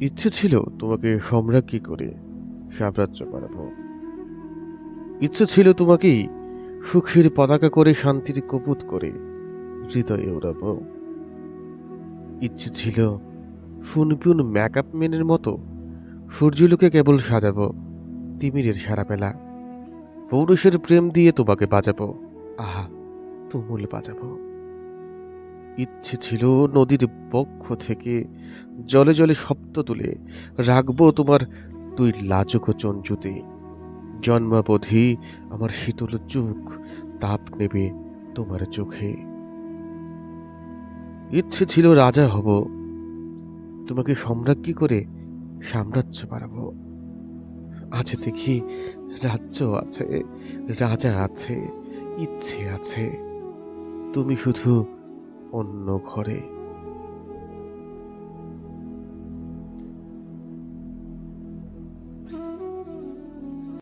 ইচ্ছে ছিল তোমাকে সম্রাজ্ঞী করে সাম্রাজ্য বাড়াবো ইচ্ছে ছিল তোমাকেই সুখের পতাকা করে, শান্তির কপুত করে হৃদয়ে ওড়াবো ইচ্ছে ছিল সুনপুন মেকআপ মেনের মতো সূর্যলোকে কেবল সাজাবো, তিমিরের সারা বেলা। পৌরুষের প্রেম দিয়ে তোমাকে বাজাবো। আহা, তুমুল বাজাবো। ইচ্ছে ছিল নদীর বক্ষ থেকে জলে জলে শব্দ তুলে রাখব তোমার দুই লাজুক চঞ্চুতে। জন্মাবধি আমার শীতল চোখ তাপ নেবে তোমার চোখে। ইচ্ছে ছিল রাজা হব। তোমাকে সম্রাজ্ঞী করে সাম্রাজ্য বাড়াবো আছে দেখি রাজ্য আছে, রাজা আছে, ইচ্ছে আছে। তুমি শুধু অন্য ঘরে।